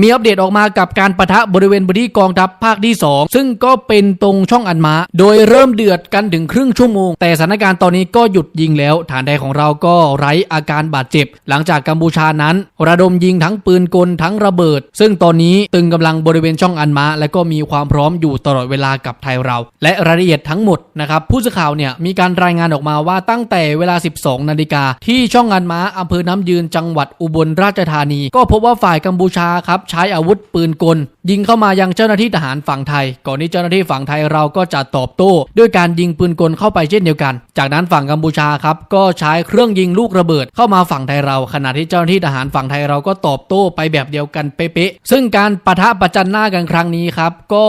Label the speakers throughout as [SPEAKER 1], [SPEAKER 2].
[SPEAKER 1] มีอัปเดตออกมากับการประทะบริเวณบริกองทัพภาคที่ 2 ซึ่งก็เป็นตรงช่องอันมา โดยเริ่มเดือดกันถึงครึ่งชั่วโมง แต่สถานการณ์ตอนนี้ก็หยุดยิงแล้ว ฐานใดของเราก็ไร้อาการบาดเจ็บ หลังจากกัมพูชานั้น ระดมยิงทั้งปืนกลทั้งระเบิด ซึ่งตอนนี้ตึงกำลังบริเวณช่องอันมา และก็มีความพร้อมอยู่ตลอดเวลากับไทยเรา และรายละเอียดทั้งหมดนะครับผู้สื่อข่าวเนี่ยมีการรายงานออกมาว่าตั้งแต่เวลา 12 นาฬิกาที่ช่องอันมาอำเภอน้ำยืนจังหวัดอุบลราชธานี ก็พบว่าฝ่ายกัมพูชาครับใช้อาวุธปืนกล ยิงเข้ามายังเจ้าหน้าที่ทหารฝั่งไทย ก่อนที่เจ้าหน้าที่ฝั่งไทยเราก็จะตอบโต้ด้วยการยิงปืนกลเข้าไปเช่นเดียวกัน จากนั้นฝั่งกัมพูชาครับก็ใช้เครื่องยิงลูกระเบิดเข้ามาฝั่งไทยเรา ขณะที่เจ้าหน้าที่ทหารฝั่งไทยเราก็ตอบโต้ไปแบบเดียวกันเป๊ะๆซึ่งการปะทะประจันหน้ากันครั้งนี้ครับก็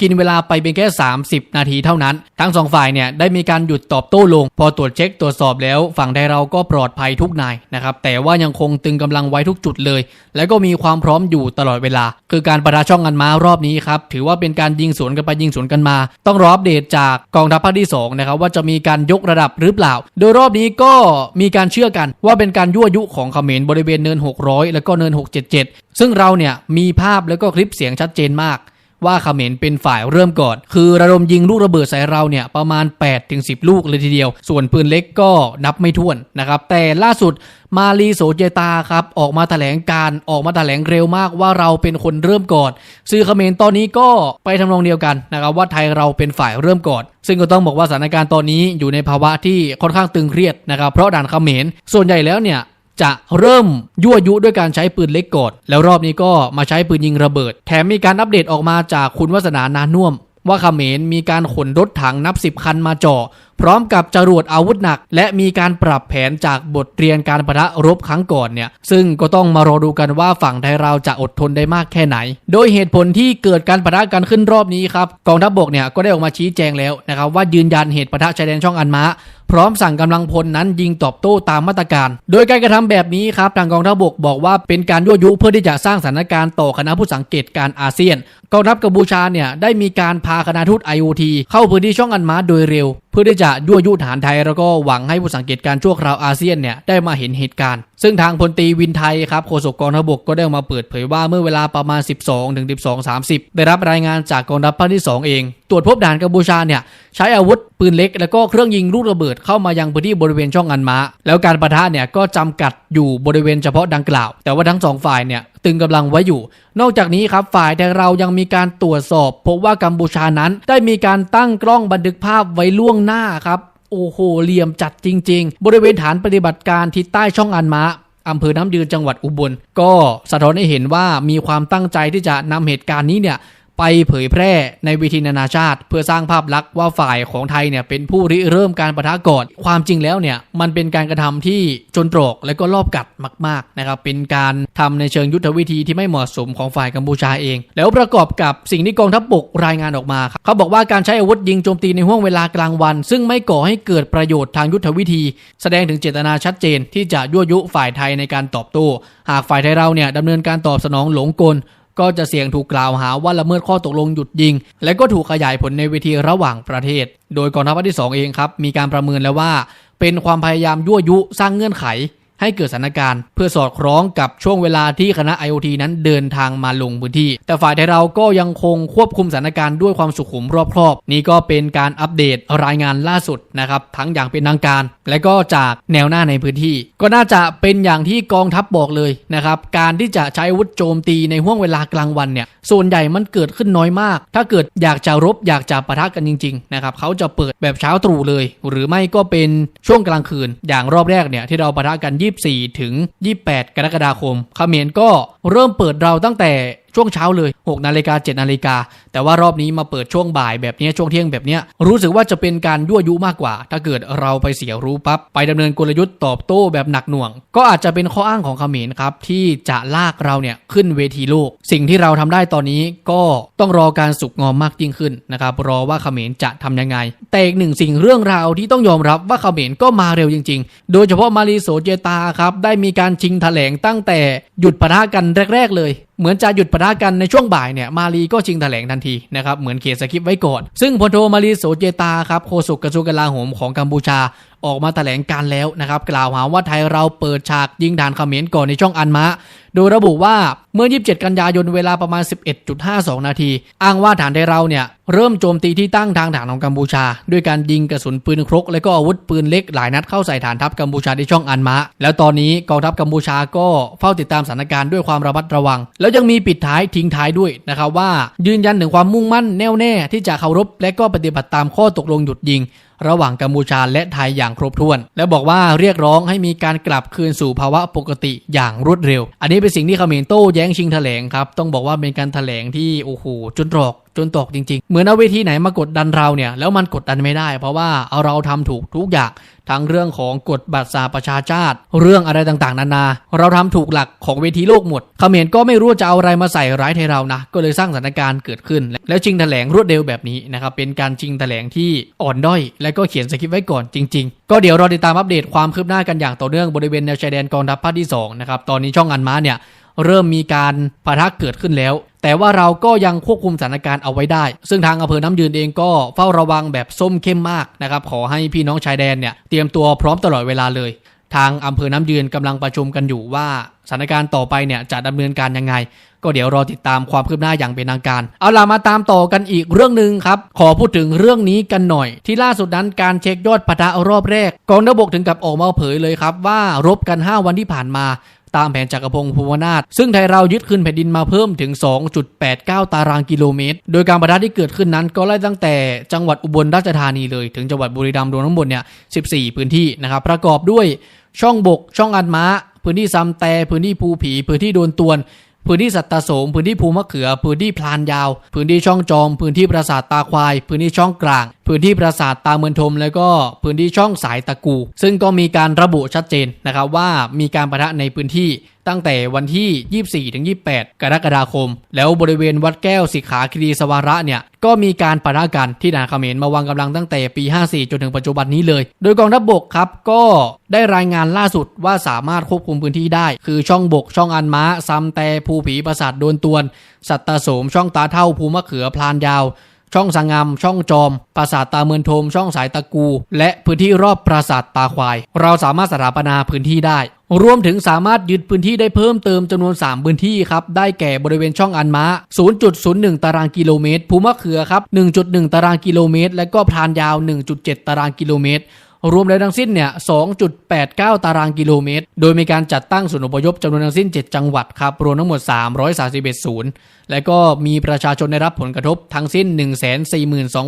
[SPEAKER 1] กินเวลาไปเพียงแค่ 30 นาทีเท่านั้น ทั้งสองฝ่ายเนี่ยได้มีการหยุดตอบโต้ลง พอตรวจเช็คตรวจสอบแล้วฝั่งไทยเราก็ปลอดภัยทุกนายนะครับแต่ว่ายังคงตึงกำลังไว้ทุกจุดเลย และก็มีความพร้อมอยู่ตลอดเวลา คือการประทะช่องกันมารอบนี้ครับ ถือว่าเป็นการยิงสวนกันไปยิงสวนกันมา ต้องรออัปเดตจากกองทัพภาคที่2นะครับว่าจะมีการยกระดับหรือเปล่า โดยรอบนี้ก็มีการเชื่อกันว่าเป็นการยั่วยุของเขมรบริเวณเนิน 600 แล้วก็เนิน 677 ซึ่งเราเนี่ยมีภาพแล้วก็คลิปเสียงชัดเจนมาก ว่าเขมรเป็นฝ่ายเริ่มก่อน คือระดมยิงลูกระเบิดใส่เราเนี่ยประมาณ8ถึง10 ลูกเลยทีเดียว ส่วนปืนเล็กก็นับไม่ถ้วนนะครับ แต่ล่าสุดมาลีโสเจตาครับออกมาแถลงการออกมาแถลงเร็วมากว่าเราเป็นคนเริ่มก่อนสื่อเขมรตอนนี้ก็ไปทำนองเดียวกันนะครับว่าไทยเราเป็นฝ่ายเริ่มก่อน ซึ่งก็ต้องบอกว่าสถานการณ์ตอนนี้อยู่ในภาวะที่ค่อนข้างตึงเครียดนะครับเพราะด่านเขมรส่วนใหญ่แล้วเนี่ย จะเริ่มยั่วยุด้วยการใช้ปืนเล็กกอนแล้วรอบนี้ก็มาใช้ปืนยิงระเบิด แถมมีการอัปเดตออกมาจากคุณวัฒนานานุ่มว่าเขมรมีการขนรถถังนับสิบคันมาจ่อพร้อมกับจรวดอาวุธหนัก และมีการปรับแผนจากบทเรียนการประทะรบครั้งก่อนเนี่ย ซึ่งก็ต้องมารอดูกันว่าฝั่งไทยเราจะอดทนได้มากแค่ไหน โดยเหตุผลที่เกิดการประทะกันขึ้นรอบนี้ครับ กองทัพบกเนี่ยก็ได้ออกมาชี้แจงแล้วนะครับว่ายืนยันเหตุประทะชายแดนช่องอันม้า พร้อมสั่งกำลังพลนั้นยิงตอบโต้ตามมาตรการ โดยการกระทำแบบนี้ครับทางกองทัพบกบอกว่าเป็นการยั่วยุเพื่อที่จะสร้างสถานการณ์ต่อคณะผู้สังเกตการอาเซียนกองทัพกัมพูชาเนี่ยได้มีการพาคณะทูต IOT เข้าพื้นที่ช่องอันมาโดยเร็ว พื่อที่จะยั่วยุทหารไทยแล้วก็หวังให้ผู้สังเกตการชั่วคราวอาเซียนเนี่ยได้มาเห็นเหตุการณ์ ซึ่งทางพลตีวินไทยครับโฆษกกองทัพบกก็ได้ออกมาเปิดเผยว่าเมื่อเวลาประมาณ 12ถึง12.30 ได้รับรายงานจากกองทัพภาคที่ 2 เอง ตรวจพบด่านกัมพูชาเนี่ยใช้อาวุธปืนเล็ก แล้วก็เครื่องยิงลูกระเบิดเข้ามายังพื้นที่บริเวณช่องอันมาแล้วการประทะเนี่ยก็จำกัดอยู่บริเวณเฉพาะดังกล่าว แต่ว่าทั้งสองฝ่ายเนี่ย ตึงกำลังไว้อยู่ นอกจากนี้ครับฝ่ายแต่เรายังมีการตรวจสอบ พบว่ากัมพูชานั้นได้มีการตั้งกล้องบันทึกภาพไว้ล่วงหน้าครับโอ้โหเหลี่ยมจัดจริง ๆ บริเวณฐานปฏิบัติการทิศใต้ช่องอันม้าอำเภอน้ำยืนจังหวัดอุบล ก็สะท้อนให้เห็นว่ามีความตั้งใจที่จะนำเหตุการณ์นี้เนี่ย ไปเผยแพร่ในเวทีนานาชาติ เพื่อสร้างภาพลักษณ์ว่าฝ่ายของไทยเนี่ยเป็นผู้ริเริ่มการประทะก่อน ความจริงแล้วเนี่ยมันเป็นการกระทำที่จนตรอกและก็รอบกัดมากๆนะครับเป็นการทำในเชิงยุทธวิธีที่ไม่เหมาะสมของฝ่ายกัมพูชาเอง แล้วประกอบกับสิ่งที่กองทัพบกรายงานออกมาครับเขาบอกว่าการใช้อาวุธยิงโจมตีในห่วงเวลากลางวัน ซึ่งไม่ก่อให้เกิดประโยชน์ทางยุทธวิธี แสดงถึงเจตนาชัดเจน ที่จะยั่วยุฝ่ายไทยในการตอบโต้หากฝ่ายไทยเราเนี่ยดำเนินการตอบสนองหลงกล ก็จะเสี่ยงถูกกล่าวหาว่าละเมิดข้อตกลงหยุดยิง และก็ถูกขยายผลในเวทีระหว่างประเทศ โดยกองทัพภาคที่ 2 เองครับ มีการประเมินแล้วว่า เป็นความพยายามยั่วยุสร้างเงื่อนไข ให้เกิดสถานการณ์ เพื่อสอดคล้องกับช่วงเวลาที่คณะ IOT นั้นเดินทางมาลงพื้นที่ แต่ฝ่ายไทยเราก็ยังคงควบคุมสถานการณ์ด้วยความสุขุมรอบครอบ นี่ก็เป็นการอัปเดตรายงานล่าสุดนะครับทั้งอย่างเป็นทางการ และก็จากแนวหน้าในพื้นที่ ก็น่าจะเป็นอย่างที่กองทัพบอกเลยนะครับการที่จะใช้อาวุธโจมตีในห่วงเวลากลางวันเนี่ยส่วนใหญ่มันเกิดขึ้นน้อยมาก ถ้าเกิดอยากจะรบอยากจะปะทะกันจริง ๆ นะครับเขาจะเปิดแบบเช้าตรู่เลย หรือไม่ก็เป็นช่วงกลางคืน อย่างรอบแรกเนี่ยที่เราปะทะกัน24 ถึง 28 กรกฎาคมเขมรก็เริ่มเปิดเราตั้งแต่ ช่วงเช้าเลย 6 นาฬิกา7นาฬิกา แต่ว่ารอบนี้มาเปิดช่วงบ่ายแบบนี้ช่วงเที่ยงแบบนี้รู้สึกว่าจะเป็นการยั่วยุมากกว่า ถ้าเกิดเราไปเสียรู้ปั๊บไปดำเนินกลยุทธ์ตอบโต้แบบหนักหน่วง ก็อาจจะเป็นข้ออ้างของเขมรครับที่จะลากเราเนี่ยขึ้นเวทีโลก สิ่งที่เราทำได้ตอนนี้ก็ต้องรอการสุกงอมมากยิ่งขึ้นนะครับรอว่าเขมรจะทำยังไง แต่อีกหนึ่งสิ่งเรื่องราวที่ต้องยอมรับว่าเขมรก็มาเร็วจริง ๆ โดยเฉพาะมารีโสเจตาครับได้มีการชิงแถลงตั้งแต่หยุดปะทะกันแรก ๆ เลยเหมือนจะหยุดปะทะกันในช่วงบ่ายเนี่ยมารีก็ชิงแถลงทันทีนะครับเหมือนเขียนสคริปต์ไว้ก่อน ซึ่งพลโทมารีโสเจตาครับโฆษกกระทรวงกลาโหมของกัมพูชา ออกมาแถลงการแล้วนะครับ กล่าวหาว่าไทยเราเปิดฉากยิงด่านเขมรก่อนในช่องอันมะ โดยระบุว่าเมื่อ 27 กันยายนเวลาประมาณ 11.52 นาที อ้างว่าฐานไทยเราเนี่ย เริ่มโจมตีที่ตั้งทางฐานของกัมพูชา ด้วยการยิงกระสุนปืนครก และก็อาวุธปืนเล็กหลายนัดเข้าใส่ฐานทัพกัมพูชาที่ช่องอันมะ แล้วตอนนี้กองทัพกัมพูชาก็เฝ้าติดตามสถานการณ์ด้วยความระมัดระวัง แล้วยังมีปิดท้ายทิ้งท้ายด้วยนะครับว่ายืนยันถึงความมุ่งมั่นแน่วแน่ที่จะเคารพและก็ปฏิบัติตามข้อตกลงหยุดยิง ระหว่างกัมพูชาและไทยอย่างครบถ้วน และบอกว่าเรียกร้องให้มีการกลับคืนสู่ภาวะปกติอย่างรวดเร็ว อันนี้เป็นสิ่งที่เขมรโต้แย้งชิงแถลงครับต้องบอกว่าเป็นการแถลงที่โอ้โหจนหรอก จนตกจริง ๆ เหมือนเอาเวทีไหนมากดดันเราเนี่ยแล้วมันกดดันไม่ได้ เพราะว่าเอาเราทำถูกทุกอย่างทั้งเรื่องของกฎบัตรสหประชาชาติ เรื่องอะไรต่างๆ นานา เราทำถูกหลักของเวทีโลกหมดเขมรก็ไม่รู้จะเอาอะไรมาใส่ร้ายไทยเรานะ ก็เลยสร้างสถานการณ์เกิดขึ้น แล้วชิงแถลงรวดเร็วแบบนี้นะครับ เป็นการชิงแถลงที่อ่อนด้อย และก็เขียนสคริปต์ไว้ก่อนจริง ๆ ก็เดี๋ยวเราติดตามอัปเดตความคืบหน้ากันอย่างต่อเนื่องบริเวณแนวชายแดนกองทัพภาคที่สองนะครับ ตอนนี้ช่องอันม้าเนี่ยเริ่มมีการปะทะเกิดขึ้นแล้ว แต่ว่าเราก็ยังควบคุมสถานการณ์เอาไว้ได้ ซึ่งทางอำเภอน้ำยืนเองก็เฝ้าระวังแบบส้มเข้มมากนะครับขอให้พี่น้องชายแดนเนี่ยเตรียมตัวพร้อมตลอดเวลาเลย ทางอำเภอน้ำยืนกำลังประชุมกันอยู่ว่าสถานการณ์ต่อไปเนี่ยจะดำเนินการยังไง ก็เดี๋ยวรอติดตามความคืบหน้าอย่างเป็นทางการ เอาล่ะมาตามต่อกันอีกเรื่องหนึ่งครับ ขอพูดถึงเรื่องนี้กันหน่อย ที่ล่าสุดนั้นการเช็คยอดปะทะรอบแรกกองทัพบกถึงกับออกมาเผยเลยครับว่ารบกัน 5 วันที่ผ่านมา ตามแผนจักรพงศ์ภูวนาถซึ่งไทยเรายึดคืนแผ่นดินมาเพิ่มถึง 2.89 ตารางกิโลเมตร โดยการประทะที่เกิดขึ้นนั้นก็ไล่ตั้งแต่จังหวัดอุบลราชธานีเลยถึงจังหวัดบุรีรัมย์รวมทั้งหมดเนี่ย 14 พื้นที่นะครับประกอบด้วยช่องบก ช่องอันม้า พื้นที่ซ้ำแต่พื้นที่ภูผี พื้นที่โดนตวน พื้นที่สัตตโสมพื้นที่ภูมะเขือ พื้นที่พลานยาว พื้นที่ช่องจอม พื้นที่ปราสาทตาควาย พื้นที่ช่องกลาง พื้นที่ปราสาทตาเมือนทม แล้วก็พื้นที่ช่องสายตะกู ซึ่งก็มีการระบุชัดเจนนะครับว่ามีการประทะในพื้นที่ ตั้งแต่วันที่ 24ถึง28 กรกฎาคม แล้วบริเวณวัดแก้วสิขาคดีสวาระเนี่ยก็มีการปะทะกันที่ด่านเขมรมาวางกำลังตั้งแต่ปี 54 จนถึงปัจจุบันนี้เลย โดยกองทัพบกครับก็ได้รายงานล่าสุดว่าสามารถควบคุมพื้นที่ได้ คือช่องบกช่องอันม้าซัมแต่ภูผีปราสาทโดนตวน สัตตโสมช่องตาเท่าภูมะเขือพลานยาว ช่องสังงามช่องจอม ปราสาทตาเมือนโทม ช่องสายตะกู และพื้นที่รอบปราสาทตาควาย เราสามารถสถาปนาพื้นที่ได้รวมถึงสามารถยึดพื้นที่ได้เพิ่มเติมจำนวน 3 พื้นที่ครับ ได้แก่บริเวณช่องอันม้า0.01 ตารางกิโลเมตร ภูมะเขือครับ 1.1 ตารางกิโลเมตร และก็พรานยาว 1.7 ตารางกิโลเมตร รวมแล้วทั้งสิ้นเนี่ย 2.89 ตารางกิโลเมตร โดยมีการจัดตั้งศูนย์อพยพจำนวนทั้งสิ้น 7 จังหวัดครับ รวมทั้งหมด 331ศูนย์และก็มีประชาชนได้รับผลกระทบทั้งสิ้น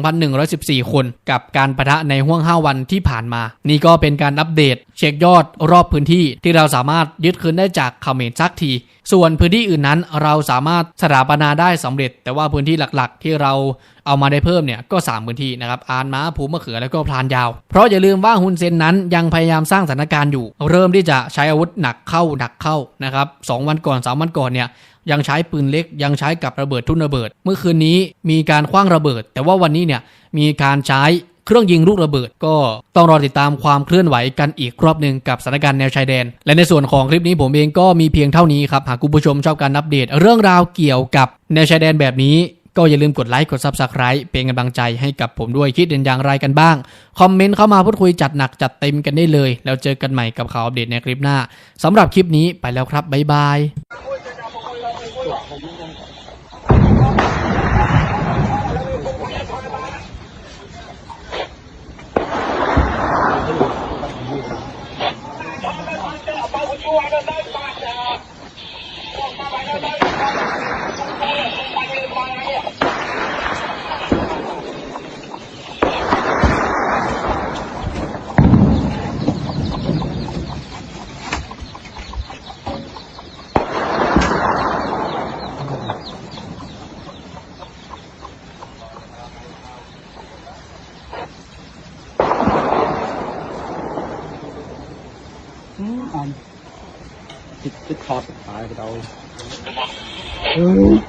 [SPEAKER 1] 142,114 คนกับการประทะในห่วง 5 วันที่ผ่านมา นี่ก็เป็นการอัปเดต เช็คยอดรอบพื้นที่ที่เราสามารถยึดคืนได้จากเขมรสักที ส่วนพื้นที่อื่นนั้นเราสามารถสถาปนาได้สำเร็จ แต่ว่าพื้นที่หลักๆ ที่เราเอามาได้เพิ่มเนี่ยก็ 3 พื้นที่นะครับอานม้าภูมะเขือแล้วก็พลานยาว เพราะอย่าลืมว่าฮุนเซนนั้นยังพยายามสร้างสถานการณ์อยู่ เริ่มที่จะใช้อาวุธหนักเข้าหนักเข้านะครับสองวันก่อนสามวันก่อนเนี่ย ยังใช้ปืนเล็ก ยังใช้กับระเบิดทุ่นระเบิด เมื่อคืนนี้มีการคว้างระเบิด แต่ว่าวันนี้เนี่ยมีการใช้เครื่องยิงลูกระเบิด ก็ต้องรอติดตามความเคลื่อนไหวกันอีกรอบหนึ่งกับสถานการณ์แนวชายแดน และในส่วนของคลิปนี้ผมเองก็มีเพียงเท่านี้ครับหากคุณผู้ชมชอบการอัปเดต เรื่องราวเกี่ยวกับแนวชายแดนแบบนี้ก็อย่าลืมกดไลค์กด Subscribe เป็นกำลังใจให้กับผมด้วยคิดเห็นอย่างไรกันบ้าง คอมเมนต์เข้ามาพูดคุยจัดหนักจัดเต็มกันได้เลย แล้วเจอกันใหม่กับข่าวอัปเดตในคลิปหน้าสำหรับคลิปนี้ไปแล้วครับ บ๊ายบาย
[SPEAKER 2] คุณชูวัยเลิศมาก Hum.